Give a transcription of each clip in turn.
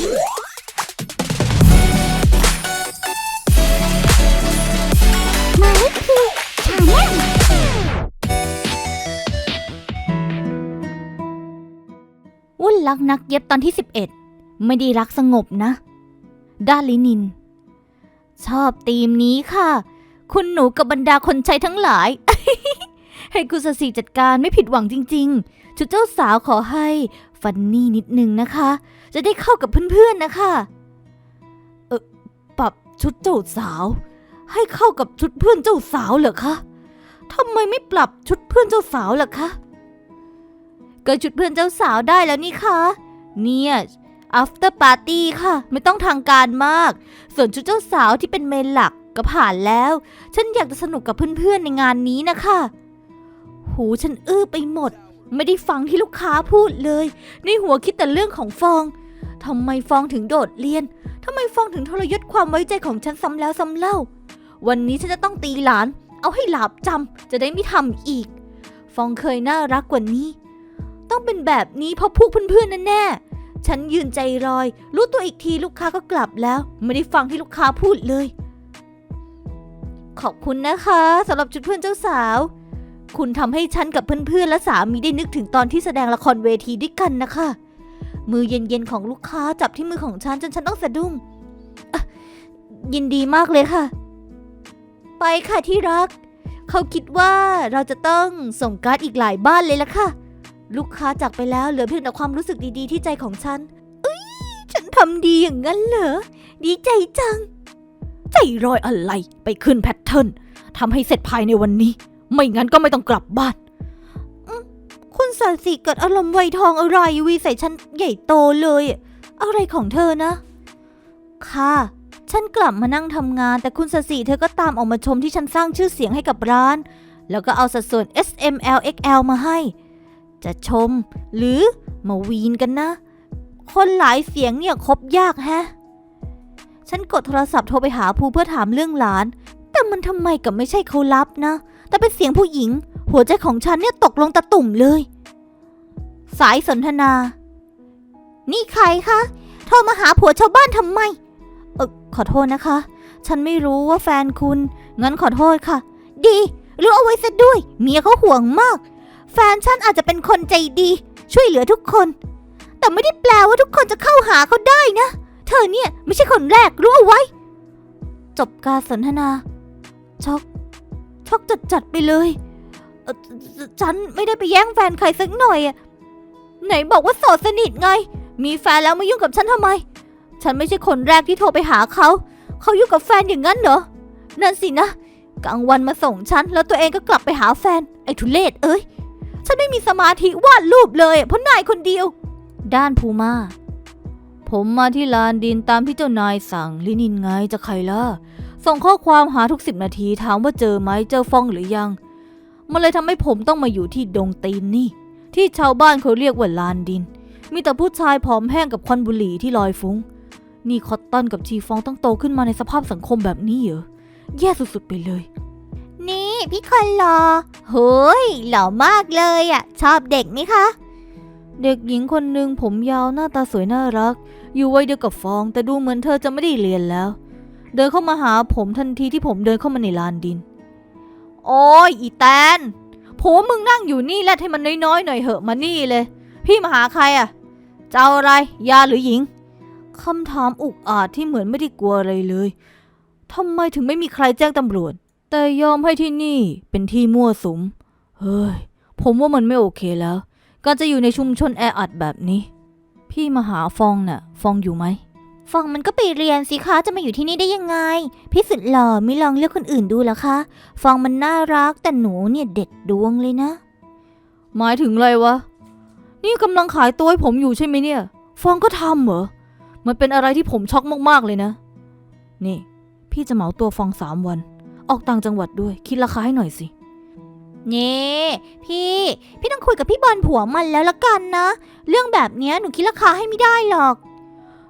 มาลิคีชาแนลวุ่นรักนักเย็บตอนที่ 11 ไม่ได้รักสงบนะ ด้านลินิน ชอบธีมนี้ค่ะ คุณหนูกับบรรดาคนใช้ทั้งหลาย ให้คุณสสีจัดการไม่ผิดหวังจริง ๆ ชุดเจ้าสาวขอให้ฟันนี่นิดนึงนะคะ จะได้เข้ากับเพื่อนๆนะคะ เออปรับชุดเจ้าสาว ให้เข้ากับชุดเพื่อนเจ้าสาวเหรอคะทำไมไม่ปรับชุดเพื่อนเจ้าสาวล่ะคะก็ชุดเพื่อนเจ้าสาวได้แล้วนี่คะ เนี่ย after party ค่ะ ไม่ต้องทางการมาก ส่วนชุดเจ้าสาวที่เป็นเมนหลักก็ผ่านแล้ว ฉันอยากจะสนุกกับเพื่อนๆในงานนี้นะคะ หูฉันอื้อไปหมด ไม่ได้ฟังที่ลูกค้าพูดเลย ในหัวคิดแต่เรื่องของฟอง ทำไมฟองถึงโดดเรียน ทำไมฟองถึงทรยศความไว้ใจของฉันซ้ำแล้วซ้ำเล่า วันนี้ฉันจะต้องตีหลาน เอาให้หลาบจำจะได้ไม่ทำอีก ฟองเคยน่ารักกว่านี้ ต้องเป็นแบบนี้เพราะพวกเพื่อนๆแน่ๆฉันยืนใจรอย รู้ตัวอีกทีลูกค้าก็กลับแล้ว ไม่ได้ฟังที่ลูกค้าพูดเลย ขอบคุณนะคะสำหรับชุดเพื่อนเจ้าสาว คุณทำให้ฉันกับเพื่อนๆและสามีได้นึกถึงตอนที่แสดงละครเวทีด้วยกันนะคะ มือเย็นๆของลูกค้าจับที่มือของฉันจนฉันต้องสะดุ้งยินดีมากเลยค่ะ ไปค่ะที่รัก เขาคิดว่าเราจะต้องส่งการ์ดอีกหลายบ้านเลยละค่ะ ลูกค้าจากไปแล้วเหลือเพียงแต่ความรู้สึกดีๆที่ใจของฉันเอ้ยฉันทำดีอย่างนั้นเหรอ ดีใจจัง ใจรอยอะไรไปขึ้นแพทเทิร์นทำให้เสร็จภายในวันนี้ ไม่งั้นก็ไม่ต้องกลับบ้าน คุณสาสีเกิดอารมณ์ไวทองอะไรวีใส่ฉันใหญ่โตเลย อะอะไรของเธอนะ ค่ะ ฉันกลับมานั่งทำงาน แต่คุณสสีเธอก็ตามออกมาชมที่ฉันสร้างชื่อเสียงให้กับร้าน แล้วก็เอาสัดส่วน S M L X L มาให้ จะชม หรือมาวีนกันนะ คนหลายเสียงเนี่ยคบยากแฮะ ฉันกดโทรศัพท์โทรไปหาภูเพื่อถามเรื่องหลาน แต่มันทำไมกับไม่ใช่เขารับนะ แต่เป็นเสียงผู้หญิง หัวใจของฉันเนี่ยตกลงตะตุ่มเลย สายสนทนา นี่ใครคะโทรมาหาผัวชาวบ้านทำไม เออขอโทษนะคะ ฉันไม่รู้ว่าแฟนคุณ งั้นขอโทษค่ะ ดีรู้เอาไว้ซะด้วย เมียเขาห่วงมาก แฟนฉันอาจจะเป็นคนใจดี ช่วยเหลือทุกคน แต่ไม่ได้แปลว่าทุกคนจะเข้าหาเขาได้นะ เธอเนี่ยไม่ใช่คนแรกรู้เอาไว้ จบการสนทนาช็อกช็อกจัดจัดไปเลย ฉันไม่ได้ไปแย่งแฟนใครสักหน่อยอะไหนบอกว่าโสดสนิทไง มีแฟนแล้วมายุ่งกับฉันทำไม ฉันไม่ใช่คนแรกที่โทรไปหาเขา เขาอยู่กับแฟนอย่างนั้นเหรอ นั่นสินะ กลางวันมาส่งฉัน แล้วตัวเองก็กลับไปหาแฟน ไอ้ทุเลศเอ้ย ฉันไม่มีสมาธิวาดรูปเลย เพราะนายคนเดียว ด้านภูมา ผมมาที่ลานดินตามที่เจ้านายสั่ง ลินินไงจะใครล่ะ ส่งข้อความหาทุกสิบนาทีถามว่าเจอไหมเจอฟองหรือยัง มันเลยทำให้ผมต้องมาอยู่ที่ดงตีนนี่ ที่ชาวบ้านเขาเรียกว่าลานดิน มีแต่ผู้ชายผอมแห้งกับควันบุหรี่ที่ลอยฟุ้ง นี่คอตตันกับชีฟองต้องโตขึ้นมาในสภาพสังคมแบบนี้เหรอ แย่สุดๆไปเลย นี่พี่คนหล่อเฮ้ยหล่อมากเลยอะ ชอบเด็กไหมคะ เด็กหญิงคนหนึ่งผมยาวหน้าตาสวยน่ารัก อยู่วัยเดียวกับฟองแต่ดูเหมือนเธอจะไม่ได้เรียนแล้ว เดินเข้ามาหาผมทันทีที่ผมเดินเข้ามาในลานดิน โอ้ยอีแตนผมมึงนั่งอยู่นี่แหละให้มันน้อยๆหน่อยเหอะมานี่เลย พี่มาหาใครอะจะเอาอะไร ยาหรือหญิงคำถามอุกอาจที่เหมือนไม่ได้กลัวอะไรเลยทำไมถึงไม่มีใครแจ้งตำรวจ แต่ยอมให้ที่นี่เป็นที่มั่วสุม เฮ้ย ผมว่ามันไม่โอเคแล้ว การจะอยู่ในชุมชนแออัดแบบนี้ พี่มาหาฟองน่ะ ฟองอยู่ไหม ฟองมันก็ไปเรียนสิคะจะมาอยู่ที่นี่ได้ยังไง พี่สุดหล่อไม่ลองเลือกคนอื่นดูเหรอคะฟองมันน่ารักแต่หนูเนี่ยเด็ดดวงเลยนะ หมายถึงอะไรวะ นี่กำลังขายตัวให้ผมอยู่ใช่ไหมเนี่ย ฟองก็ทำเหรอ มันเป็นอะไรที่ผมช็อกมากๆเลยนะ นี่ พี่จะเหมาตัวฟองสามวัน ออกต่างจังหวัดด้วย คิดราคาให้หน่อยสินี่พี่ พี่ต้องคุยกับพี่บอลผัวมันแล้วละกันนะ เรื่องแบบเนี้ยหนูคิดราคาให้ไม่ได้หรอก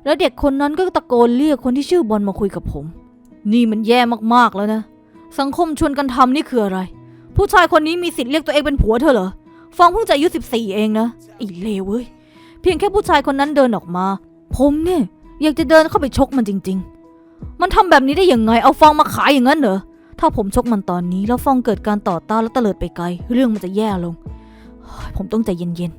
แล้วเด็กคนนั้นก็ตะโกนเรียกคนที่ชื่อบอลมาคุยกับผม นี่มันแย่มากๆแล้วนะ สังคมชวนกันทำนี่คืออะไร ผู้ชายคนนี้มีสิทธิ์เรียกตัวเองเป็นผัวเธอเหรอ ฟองเพิ่งจะอายุสิบสี่เองนะอ้เลวเว้ย เพียงแค่ผู้ชายคนนั้นเดินออกมา ผมเนี่ยอยากจะเดินเข้าไปชกมันจริง ๆ มันทำแบบนี้ได้ยังไง เอาฟองมาขายอย่างนั้นเหรอ ถ้าผมชกมันตอนนี้แล้วฟองเกิดการต่อต้านแล้วเตลิดไปไกล เรื่องมันจะแย่ลง ผมต้องใจเย็น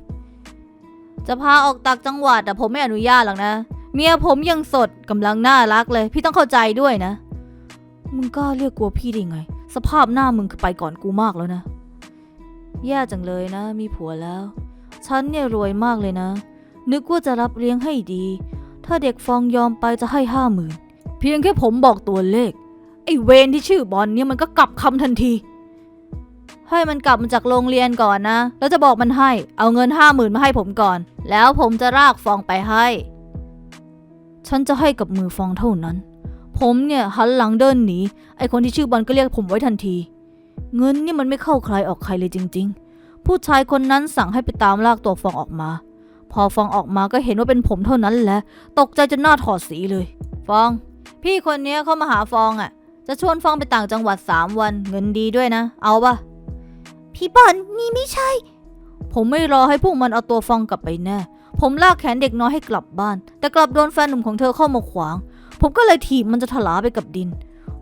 ๆ จะพาออกต่างจังหวัดแต่ผมไม่อนุญาตหรอกนะ เมียผมยังสดกำลังน่ารักเลย พี่ต้องเข้าใจด้วยนะ มึงกล้าเรียกกลัวพี่ได้ไง สภาพหน้ามึงคือไปก่อนกูมากแล้วนะ แย่จังเลยนะ มีผัวแล้ว ฉันเนี่ยรวยมากเลยนะ นึกว่าจะรับเลี้ยงให้ดี ถ้าเด็กฟองยอมไปจะให้ห้าหมื่นเพียงแค่ผมบอกตัวเลข ไอ้เวนที่ชื่อบอลเนี่ยมันก็กลับคำทันทีให้มันกลับมาจากโรงเรียนก่อนนะ แล้วจะบอกมันให้ เอาเงินห้าหมื่นมาให้ผมก่อน แล้วผมจะรากฟองไปให้ ฉันจะให้กับมือฟองเท่านั้น ผมเนี่ยหันหลังเดินหนี ไอ้คนที่ชื่อบอลก็เรียกผมไว้ทันที เงินนี่มันไม่เข้าใครออกใครเลยจริง ๆ ผู้ชายคนนั้นสั่งให้ไปตามลากตัวฟองออกมา พอฟองออกมาก็เห็นว่าเป็นผมเท่านั้นแหละ ตกใจจนหน้าถอดสีเลย ฟอง พี่คนเนี้ยเขามาหาฟองอะ่ะ จะชวนฟองไปต่างจังหวัดสามวัน เงินดีด้วยนะ เอาปะพี่บอลนี่ไม่ใช่ ผมไม่รอให้พวกมันเอาตัวฟองกลับไปแน่ ผมลากแขนเด็กน้อยให้กลับบ้าน แต่กลับโดนแฟนหนุ่มของเธอเข้ามาขวาง ผมก็เลยถีบมันจะถลาไปกับดิน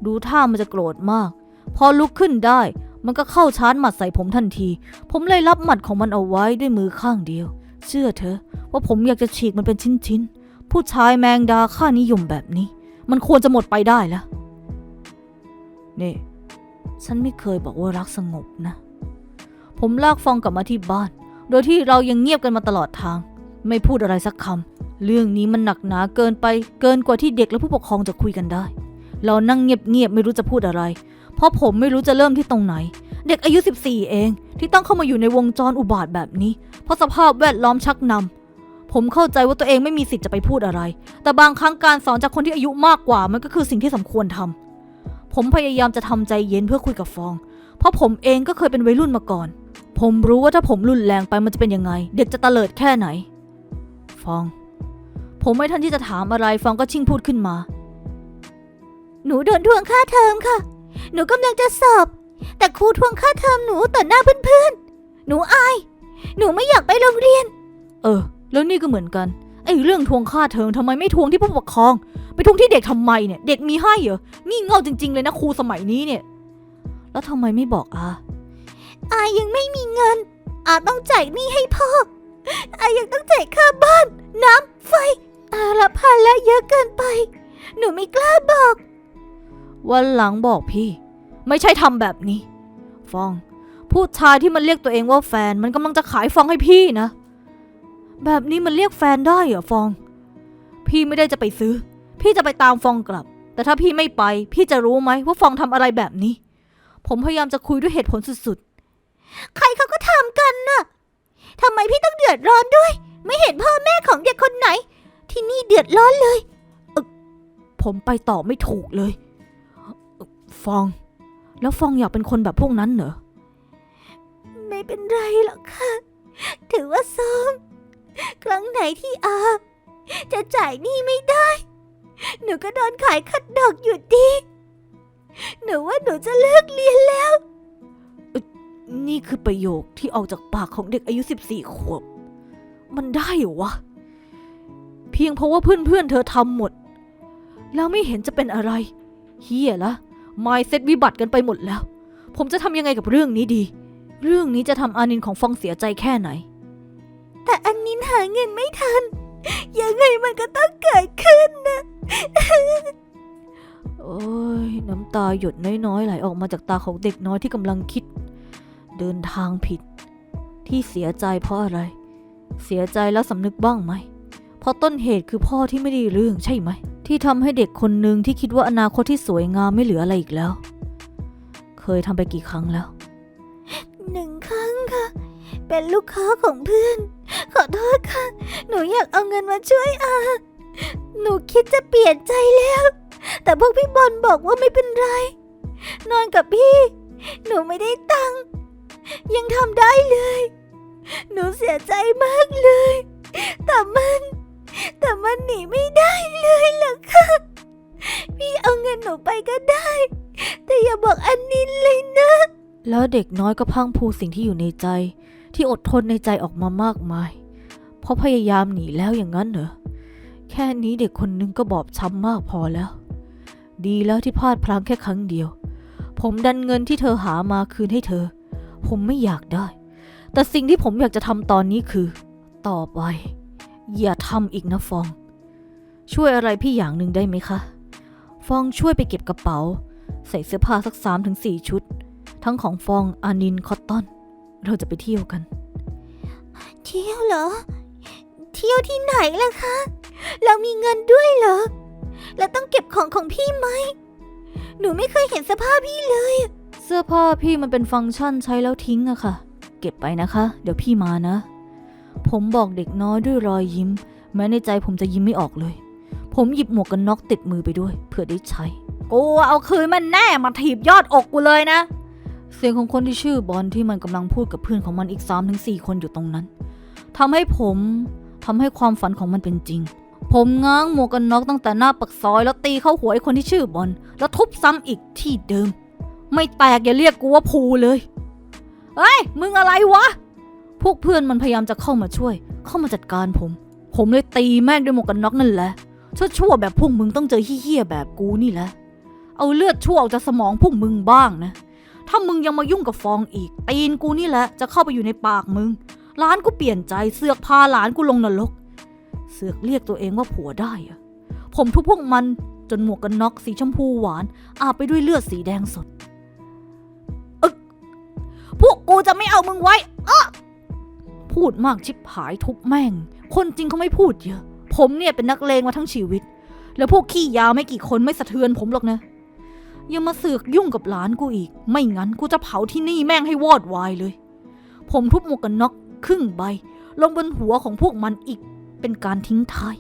ดูท่ามันจะโกรธมาก พอลุกขึ้นได้ มันก็เข้าชาร์จหมัดใส่ผมทันที ผมเลยรับหมัดของมันเอาไว้ด้วยมือข้างเดียว เชื่อเธอ ว่าผมอยากจะฉีกมันเป็นชิ้นๆ ผู้ชายแมงดาค่านิยมแบบนี้ มันควรจะหมดไปได้แล้ว นี่ ฉันไม่เคยบอกว่ารักสงบนะ ผมลากฟองกลับมาที่บ้าน โดยที่เรายังเงียบกันมาตลอดทาง ไม่พูดอะไรสักคำ เรื่องนี้มันหนักหนาเกินไป เกินกว่าที่เด็กและผู้ปกครองจะคุยกันได้ เรานั่งเงียบๆไม่รู้จะพูดอะไร เพราะผมไม่รู้จะเริ่มที่ตรงไหน เด็กอายุ 14 เอง ที่ต้องเข้ามาอยู่ในวงจรอุบาทแบบนี้ เพราะสภาพแวดล้อมชักนำ ผมเข้าใจว่าตัวเองไม่มีสิทธิ์จะไปพูดอะไร แต่บางครั้งการสอนจากคนที่อายุมากกว่ามันก็คือสิ่งที่สมควรทำ ผมพยายามจะทำใจเย็นเพื่อคุยกับฟอง เพราะผมเองก็เคยเป็นวัยรุ่นมาก่อนผมรู้ว่าถ้าผมรุนแรงไปมันจะเป็นยังไง เด็กจะตะเลิดแค่ไหน ฟอง ผมไม่ทันที่จะถามอะไรฟองก็ชิ่งพูดขึ้นมา หนูโดนทวงค่าเทอมค่ะ หนูกำลังจะสอบ แต่ครูทวงค่าเทอมหนูต่อหน้าเพื่อนๆ หนูอาย หนูไม่อยากไปโรงเรียน เออ แล้วนี่ก็เหมือนกัน ไอ้เรื่องทวงค่าเทอมทำไมไม่ทวงที่ผู้ปกครอง ไปทวงที่เด็กทำไมเนี่ย เด็กมีให้เหรองี่เง่าจริง ๆ เลยนะครูสมัยนี้เนี่ย แล้วทำไมไม่บอกอาอายังไม่มีเงิน อาต้องจ่ายหนี้ให้พ่ออายังต้องจ่ายค่าบ้าน น้ำไฟ อาละภาระเยอะเกินไป หนูไม่กล้าบอก วันหลังบอกพี่ ไม่ใช่ทำแบบนี้ ฟอง ผู้ชายที่มันเรียกตัวเองว่าแฟนมันกำลังจะขายฟองให้พี่นะ แบบนี้มันเรียกแฟนได้เหรอฟอง พี่ไม่ได้จะไปซื้อ พี่จะไปตามฟองกลับ แต่ถ้าพี่ไม่ไป พี่จะรู้ไหมว่าฟองทำอะไรแบบนี้ ผมพยายามจะคุยด้วยเหตุผลสุดๆ ใครเขาก็ทำกันน่ะทำไมพี่ต้องเดือดร้อนด้วย ไม่เห็นพ่อแม่ของเด็กคนไหน ที่นี่เดือดร้อนเลยเอ่อผมไปต่อไม่ถูกเลยเอ่อฟอง แล้วฟองอยากเป็นคนแบบพวกนั้นเหรอ ไม่เป็นไรหรอกค่ะ ถือว่าซ้อม ครั้งไหนที่อา จะจ่ายหนี้ไม่ได้ หนูก็โดนขายขัดดอกอยู่ดี หนูว่าหนูจะเลิกเรียนแล้ว นี่คือประโยคที่ออกจากปากของเด็กอายุ 14 ขวบ มันได้เหรอวะ เพียงเพราะว่าเพื่อนๆเธอทำหมด แล้วไม่เห็นจะเป็นอะไรเฮียละมายเซ็ตวิบัติกันไปหมดแล้ว ผมจะทำยังไงกับเรื่องนี้ดี เรื่องนี้จะทำอานินของฟองเสียใจแค่ไหน แต่อันนินหาเงินไม่ทัน ยังไงมันก็ต้องเกิดขึ้นนะ โอ้ยน้ำตาหยดน้อยๆ ไหลออกมาจากตาของเด็กน้อยที่กำลังคิด เดินทางผิด ที่เสียใจเพราะอะไร เสียใจแล้วสำนึกบ้างไหม เพราะต้นเหตุคือพ่อที่ไม่ได้เรื่องใช่ไหม ที่ทำให้เด็กคนหนึ่งที่คิดว่าอนาคตที่สวยงามไม่เหลืออะไรอีกแล้ว เคยทำไปกี่ครั้งแล้ว หนึ่งครั้งค่ะ เป็นลูกค้าของเพื่อน ขอโทษค่ะ หนูอยากเอาเงินมาช่วยอา หนูคิดจะเปลี่ยนใจแล้ว แต่พวกพี่บอลบอกว่าไม่เป็นไร นอนกับพี่ หนูไม่ได้ตังค์ยังทำได้เลย หนูเสียใจมากเลย แต่มัน แต่มันหนีไม่ได้เลยหรอกค่ะ พี่เอาเงินหนูไปก็ได้ แต่อย่าบอกอันนินเลยนะ แล้วเด็กน้อยก็พังพูสิ่งที่อยู่ในใจ ที่อดทนในใจออกมามากมาย เพราะพยายามหนีแล้วอย่างนั้นเหรอ แค่นี้เด็กคนนึงก็บอบช้ำมากพอแล้ว ดีแล้วที่พลาดพลั้งแค่ครั้งเดียว ผมดันเงินที่เธอหามาคืนให้เธอ ผมไม่อยากได้ แต่สิ่งที่ผมอยากจะทำตอนนี้คือ ต่อไป อย่าทำอีกนะฟอง ช่วยอะไรพี่อย่างหนึ่งได้ไหมคะ ฟองช่วยไปเก็บกระเป๋า ใส่เสื้อผ้าสักสามถึงสี่ชุด ทั้งของฟองอานินคอตตอน เราจะไปเที่ยวกัน เที่ยวเหรอ เที่ยวที่ไหนล่ะคะ เรามีเงินด้วยเหรอ แล้วต้องเก็บของของพี่ไหม หนูไม่เคยเห็นสภาพพี่เลย เสื้อผ้าพี่มันเป็นฟังก์ชันใช้แล้วทิ้งอะค่ะ เก็บไปนะคะ เดี๋ยวพี่มานะ ผมบอกเด็กน้อยด้วยรอยยิ้ม แม้ในใจผมจะยิ้มไม่ออกเลย ผมหยิบหมวกกันน็อกติดมือไปด้วย เพื่อได้ใช้ กูเอาคืนมันแน่มาถีบยอดอกกูเลยนะ เสียงของคนที่ชื่อบอลที่มันกำลังพูดกับเพื่อนของมันอีก3ามถึงสคนอยู่ตรงนั้นทำให้ผมทำให้ความฝันของมันเป็นจริงผมง้างหมวกกันน็อกตั้งแต่หน้าปักซอยแล้วตีเข้าหัวไอ้คนที่ชื่อบอลแล้วทุบซ้ำอีกที่เดิม ไม่แตกอย่าเรียกกูว่าภูเลย เฮ้ย มึงอะไรวะ พวกเพื่อนมันพยายามจะเข้ามาช่วย เข้ามาจัดการผม ผมเลยตีแม่งด้วยหมวกกันน็อกนั่นแหละ ชั่วๆแบบพวกมึงต้องเจอเฮี้ยๆแบบกูนี่แหละ เอาเลือดชั่วออกจากสมองพวกมึงบ้างนะ ถ้ามึงยังมายุ่งกับฟองอีก ตีนกูนี่แหละ จะเข้าไปอยู่ในปากมึงร้านกูเปลี่ยนใจ เสือกพาหลานกูลงนรก เสือกเรียกตัวเองว่าผัวได้อะผมทุบพวกมันจนหมวกกันน็อกสีชมพูหวานอาบไปด้วยเลือดสีแดงสด พวกกูจะไม่เอามึงไว้อะพูดมากชิบหายทุบแม่ง คนจริงเขาไม่พูดเยอะ ผมเนี่ยเป็นนักเลงมาทั้งชีวิต แล้วพวกขี้ยาวไม่กี่คนไม่สะเทือนผมหรอกนะ อย่ามาเสือกยุ่งกับหลานกูอีก ไม่งั้นกูจะเผาที่นี่แม่งให้วอดวายเลย ผมทุบหมวกกันน็อกครึ่งใบ ลงบนหัวของพวกมันอีก เป็นการทิ้งท้าย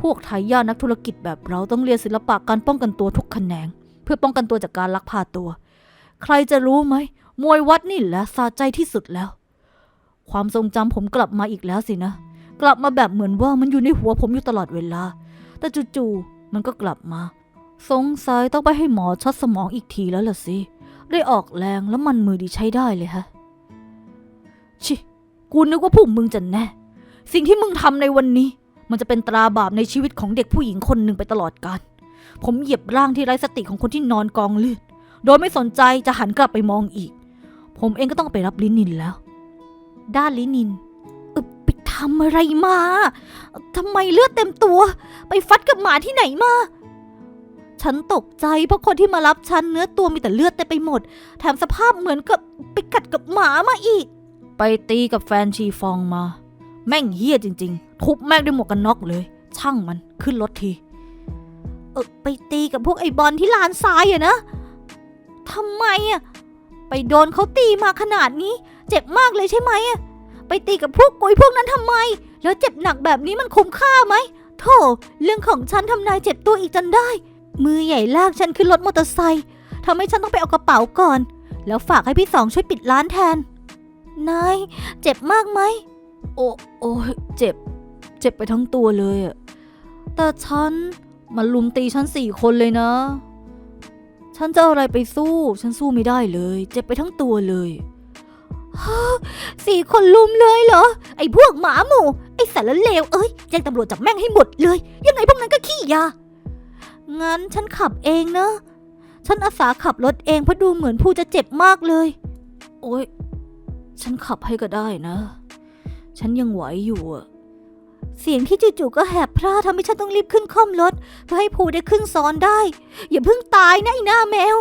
พวกทายาทนักธุรกิจแบบเราต้องเรียนศิลปะการป้องกันตัวทุกแขนง เพื่อป้องกันตัวจากการลักพาตัว ใครจะรู้ไหม มวยวัดนี่แหละสะใจที่สุดแล้ว ความทรงจำผมกลับมาอีกแล้วสินะ กลับมาแบบเหมือนว่ามันอยู่ในหัวผมอยู่ตลอดเวลา แต่จู่ๆมันก็กลับมา สงสัยต้องไปให้หมอช็อตสมองอีกทีแล้วล่ะสิ ได้ออกแรงแล้วมันมือดีใช้ได้เลยฮะ ชิ กูนึกว่าพวกมึงจะแน่ สิ่งที่มึงทำในวันนี้ มันจะเป็นตราบาปในชีวิตของเด็กผู้หญิงคนหนึ่งไปตลอดกาล ผมเหยียบร่างที่ไร้สติของคนที่นอนกองเลือด โดยไม่สนใจจะหันกลับไปมองอีก ผมเองก็ต้องไปรับลินินแล้ว ด้านลินินเอ่อไปทำอะไรมาทำไมเลือดเต็มตัว ไปฟัดกับหมาที่ไหนมา ฉันตกใจเพราะคนที่มารับฉันเนื้อตัวมีแต่เลือดเต็มไปหมด แถมสภาพเหมือนกับไปกัดกับหมามาอีก ไปตีกับแฟนชีฟองมา แม่งเฮี้ยจริง ๆ ทุบแม่งด้วยหมวกกันน็อกเลย ช่างมันขึ้นรถที เออไปตีกับพวกไอ้บอลที่ลานทรายอะนะทำไมอะ ไปโดนเขาตีมาขนาดนี้ เจ็บมากเลยใช่ไหมอะไปตีกับพวกกุยพวกนั้นทำไม แล้วเจ็บหนักแบบนี้มันคุ้มค่าไหมโธ่เรื่องของฉันทำนายเจ็บตัวอีกจนได้ มือใหญ่ลากฉันขึ้นรถมอเตอร์ไซค์ทำให้ฉันต้องไปเอากระเป๋าก่อน แล้วฝากให้พี่สองช่วยปิดร้านแทน นาย เจ็บมากไหม โอ้โอ้เจ็บ เจ็บไปทั้งตัวเลยอะแต่ฉัน มันลุมตีฉันสี่คนเลยนะ ฉันจะออะไรไปสู้ ฉันสู้ไม่ได้เลย เจ็บไปทั้งตัวเลยสี่คนลุมเลยเหรอ ไอ้พวกหมาหมู่ ไอ้สารเลว เอ้ยแจ้งตำรวจจับแม่งให้หมดเลย ยังไงพวกนั้นก็ขี้ยา งั้นฉันขับเองนะ ฉันอาสาขับรถเองเพราะดูเหมือนผู้จะเจ็บมากเลย โอ๊ยฉันขับให้ก็ได้นะ ฉันยังไหวอยู่อะ เสียงที่จู่ๆก็แหบพร่าทำให้ฉันต้องรีบขึ้นค่อมรถเพื่อให้ภูได้ขึ้นซ้อนได้ อย่าเพิ่งตายนะไอ้หน้าแมว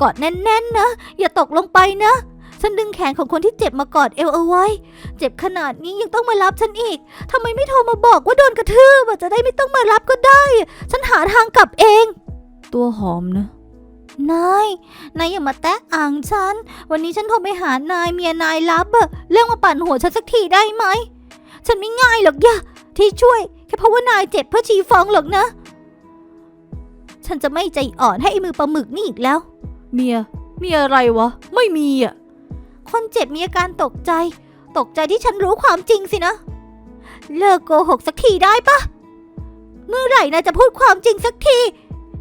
กอดแน่นๆนะ อย่าตกลงไปนะ ฉันดึงแขนของคนที่เจ็บมากอดเอวเอาไว้ เจ็บขนาดนี้ยังต้องมารับฉันอีกทำไมไม่โทรมาบอกว่าโดนกระทืบอะจะได้ไม่ต้องมารับก็ได้ ฉันหาทางกลับเอง ตัวหอมนะนาย นายอย่ามาแตะอ่างฉัน วันนี้ฉันโทรไปหานายเมียนายรับอะเรื่องมาปั่นหัวฉันสักทีได้ไหม ฉันไม่ง่ายหรอกย่ะที่ช่วยแค่เพราะว่านายเจ็บเพื่อชีฟองหรอกนะ ฉันจะไม่ใจอ่อนให้ไอ้มือปลาหมึกนี่อีกแล้ว เมีย มีอะไรวะ ไม่มีอะ คนเจ็บมีอาการตกใจ ตกใจที่ฉันรู้ความจริงสินะ เลิกโกหกสักทีได้ปะ เมื่อไหร่นายจะพูดความจริงสักที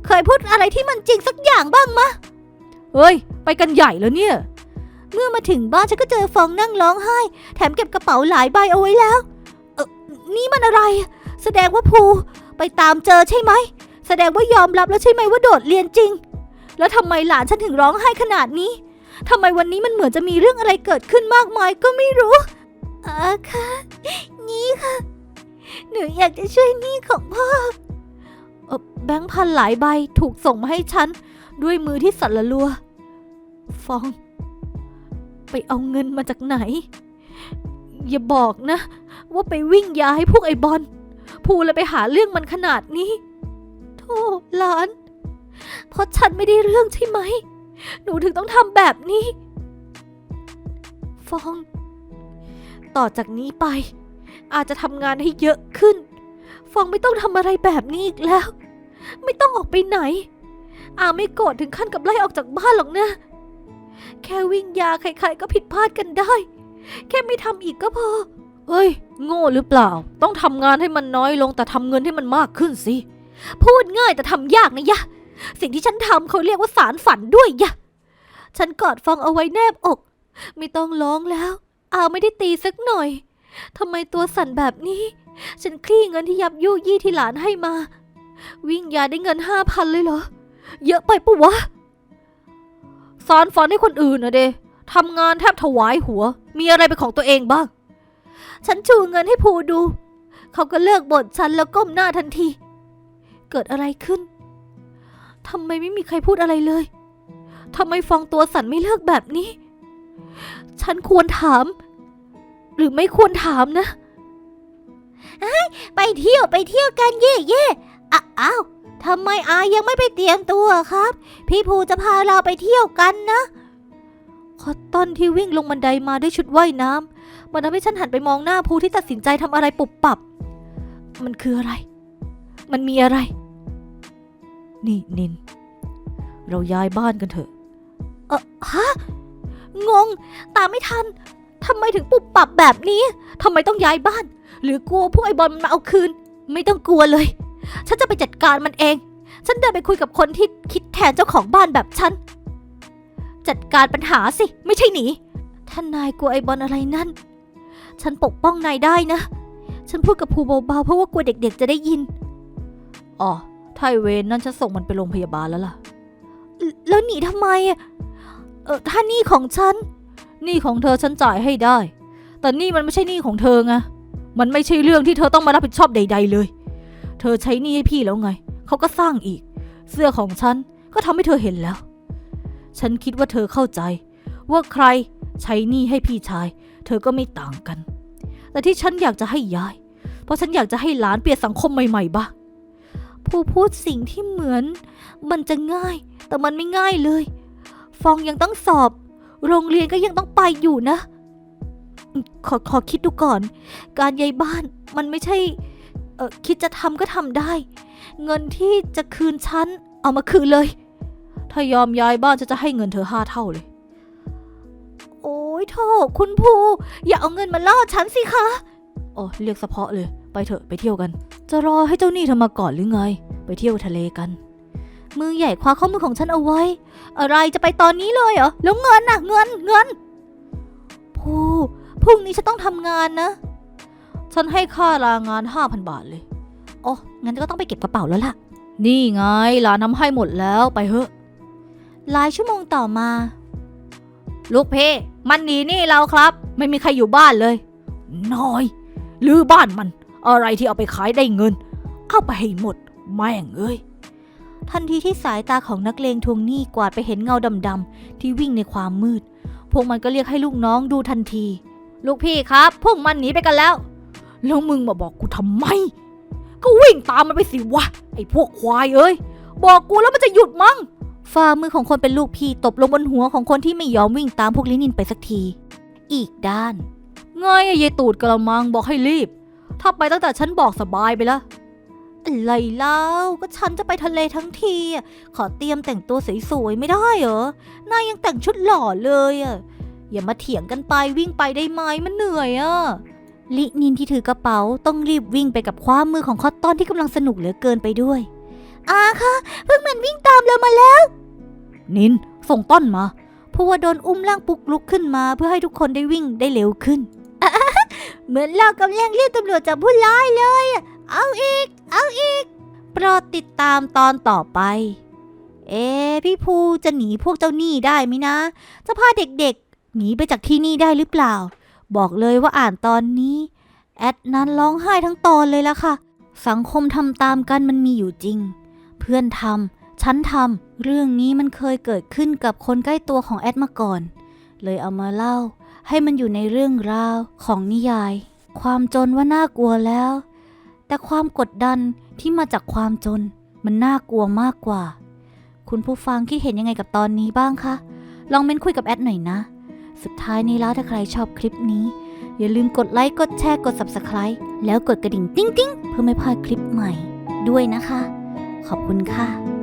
เคยพูดอะไรที่มันจริงสักอย่างบ้างมะ เฮ้ย ไปกันใหญ่แล้วเนี่ย เมื่อมาถึงบ้านฉันก็เจอฟองนั่งร้องไห้ แถมเก็บกระเป๋าหลายใบเอาไว้แล้ว เออนี่มันอะไร แสดงว่าภูไปตามเจอใช่ไหม แสดงว่ายอมรับแล้วใช่ไหมว่าโดดเรียนจริง แล้วทำไมหลานฉันถึงร้องไห้ขนาดนี้ทำไมวันนี้มันเหมือนจะมีเรื่องอะไรเกิดขึ้นมากมายก็ไม่รู้อาค่ะนี่ค่ะ หนูอยากจะช่วยหนี้ของพ่ออแบงค์พันหลายใบถูกส่งมาให้ฉัน ด้วยมือที่สั่นละลัว ฟอง ไปเอาเงินมาจากไหน อย่าบอกนะ ว่าไปวิ่งยาให้พวกไอ้บอลพูเลยไปหาเรื่องมันขนาดนี้โธ่หลาน เพราะฉันไม่ได้เรื่องใช่ไหม หนูถึงต้องทำแบบนี้ ฟอง ต่อจากนี้ไป อาจจะทำงานให้เยอะขึ้น ฟองไม่ต้องทำอะไรแบบนี้อีกแล้ว ไม่ต้องออกไปไหนอาไม่โกรธถึงขั้นกับไล่ออกจากบ้านหรอกนะ แค่วิ่งยาใครๆก็ผิดพลาดกันได้ แค่ไม่ทำอีกก็พอเฮ้ย โง่หรือเปล่า ต้องทำงานให้มันน้อยลงแต่ทำเงินให้มันมากขึ้นสิ พูดง่ายแต่ทำยากนะยะ สิ่งที่ฉันทำเขาเรียกว่าสารฝันด้วยยะ ฉันกอดฟังเอาไว้แนบอก ไม่ต้องร้องแล้ว อาไม่ได้ตีสักหน่อยทำไมตัวสั่นแบบนี้ ฉันคลี่เงินที่ยับยุยี่ที่หลานให้มา วิ่งยาได้เงินห้าพันเลยเหรอ เยอะไปปะวะ สารฝันให้คนอื่นนะเดทำงานแทบถวายหัว มีอะไรเป็นของตัวเองบ้าง ฉันชูเงินให้ภูดู เขาก็เลิกบ่นฉันแล้วก้มหน้าทันที เกิดอะไรขึ้นทำไมไม่มีใครพูดอะไรเลยทำไมฟองตัวสันไม่เลิกแบบนี้ ฉันควรถาม หรือไม่ควรถามนะ ไปเที่ยวไปเที่ยวกันเย่เย่อ้าว ทำไมอายังไม่ไปเตรียมตัวครับ พี่ภูจะพาเราไปเที่ยวกันนะคอตตอนที่วิ่งลงบันไดมาด้วยชุดว่ายน้ำมันทำให้ฉันหันไปมองหน้าภูที่ตัดสินใจทำอะไรปุบปับ มันคืออะไร มันมีอะไร นี่นิน เราย้ายบ้านกันเถอะเออฮะงง ตามไม่ทันทำไมถึงปุบปับแบบนี้ทำไมต้องย้ายบ้าน หรือกลัวพวกไอ้บอลมันมาเอาคืน ไม่ต้องกลัวเลย ฉันจะไปจัดการมันเอง ฉันเดินไปคุยกับคนที่คิดแทนเจ้าของบ้านแบบฉัน จัดการปัญหาสิ ไม่ใช่หนี ท่านนายกลัวไอ้บอลอะไรนั่น ฉันปกป้องนายได้นะ ฉันพูดกับภูเบาๆเพราะว่ากลัวเด็กๆจะได้ยิน อ๋อไอ้เวนนั่นฉันส่งมันไปโรงพยาบาลแล้วล่ะ แล้วหนีทำไมอะเออถ้าหนี่ของฉัน หนี่ของเธอฉันจ่ายให้ได้ แต่นี่มันไม่ใช่หนี้ของเธอไง มันไม่ใช่เรื่องที่เธอต้องมารับผิดชอบใด ๆ เลย เธอใช้หนี้ให้พี่แล้วไง เขาก็สร้างอีก เสื้อของฉันก็ทำให้เธอเห็นแล้ว ฉันคิดว่าเธอเข้าใจ ว่าใครใช้หนี้ให้พี่ชาย เธอก็ไม่ต่างกัน แต่ที่ฉันอยากจะให้ย้าย เพราะฉันอยากจะให้หลานเปลี่ยนสังคมใหม่ๆบ้างผู้พูดสิ่งที่เหมือน มันจะง่าย แต่มันไม่ง่ายเลย ฟองยังต้องสอบ โรงเรียนก็ยังต้องไปอยู่นะ ขอขอคิดดูก่อน การย้ายบ้านมันไม่ใช่ เออคิดจะทำก็ทำได้ เงินที่จะคืนฉัน เอามาคืนเลย ถ้ายอมย้ายบ้านจะจะให้เงินเธอห้าเท่าเลย โอ้ยโถคุณภูอย่าเอาเงินมาล่อฉันสิคะโอ้เรียกเฉพาะเลย ไปเถอะไปเที่ยวกัน จะรอให้เจ้าหนี้ทำมาก่อนหรือไง ไปเที่ยวทะเลกัน มือใหญ่คว้าข้อมือของฉันเอาไว้ อะไรจะไปตอนนี้เลยเหรอแล้วเงินน่ะ เงินเงินภูพรุ่งนี้ฉันต้องทำงานนะ ฉันให้ค่าลางานห้าพันบาทเลย โอ้งั้นก็ต้องไปเก็บกระเป๋าแล้วล่ะ นี่ไงหลานทำให้หมดแล้วไปเถอะ หลายชั่วโมงต่อมา ลูกเพ มันหนีนี่เราครับ ไม่มีใครอยู่บ้านเลย น้อยลือบ้านมัน อะไรที่เอาไปขายได้เงินเอาไปให้หมด แม่งเอ้ยทันทีที่สายตาของนักเลงทวงหนี้กวาดไปเห็นเงาดำๆที่วิ่งในความมืด พวกมันก็เรียกให้ลูกน้องดูทันที ลูกพี่ครับ พวกมันหนีไปกันแล้ว แล้วมึงมาบอกกูทำไม ก็วิ่งตามมันไปสิวะ ไอ้พวกควายเอ้ย บอกกูแล้วมันจะหยุดมั้ง ฝ่ามือของคนเป็นลูกพี่ตบลงบนหัวของคนที่ไม่ยอมวิ่งตามพวกลินินไปสักที อีกด้านไงไอ้ยายตูดกระมังบอกให้รีบ ถ้าไปตั้งแต่ฉันบอกสบายไปล้วอะไรเล่าก็ฉันจะไปทะเลทั้งที ขอเตรียมแต่งตัวสวยๆไม่ได้เหรอ นายยังแต่งชุดหล่อเลยอะ อย่ามาเถียงกันไปวิ่งไปได้ไหมมันเหนื่อยอะ ลินินที่ถือกระเป๋าต้องรีบวิ่งไปกับความมือของคอตตอนที่กำลังสนุกเหลือเกินไปด้วยอาคะเพิ่งมันวิ่งตามเรามาแล้ว นินส่งต้นมาเพราะว่าโดนอุ้มร่างปุกลุกขึ้นมาเพื่อให้ทุกคนได้วิ่งได้เร็วขึ้น เหมือนเรากำลังเรียกตำรวจจับผู้ร้ายเลยอะเอาอีก เอาอีกโปรดติดตามตอนต่อไป เอ๊ะพี่ภูจะหนีพวกเจ้าหนี้ได้ไหมนะ จะพาเด็กๆ หนีไปจากที่นี่ได้หรือเปล่า บอกเลยว่าอ่านตอนนี้ แอดนั้นร้องไห้ทั้งตอนเลยละค่ะ สังคมทำตามกันมันมีอยู่จริง เพื่อนทำฉันทำเรื่องนี้มันเคยเกิดขึ้นกับคนใกล้ตัวของแอดมาก่อน เลยเอามาเล่า ให้มันอยู่ในเรื่องราวของนิยาย ความจนว่าน่ากลัวแล้ว แต่ความกดดันที่มาจากความจน มันน่ากลัวมากกว่า คุณผู้ฟังคิดเห็นยังไงกับตอนนี้บ้างคะลองเม้นคุยกับแอดหน่อยนะ สุดท้ายนี้แล้วถ้าใครชอบคลิปนี้ อย่าลืมกดไลค์ กดแชร์ กด Subscribe แล้วกดกระดิ่ง ติ้งๆ เพื่อไม่พลาดคลิปใหม่ด้วยนะคะ ขอบคุณค่ะ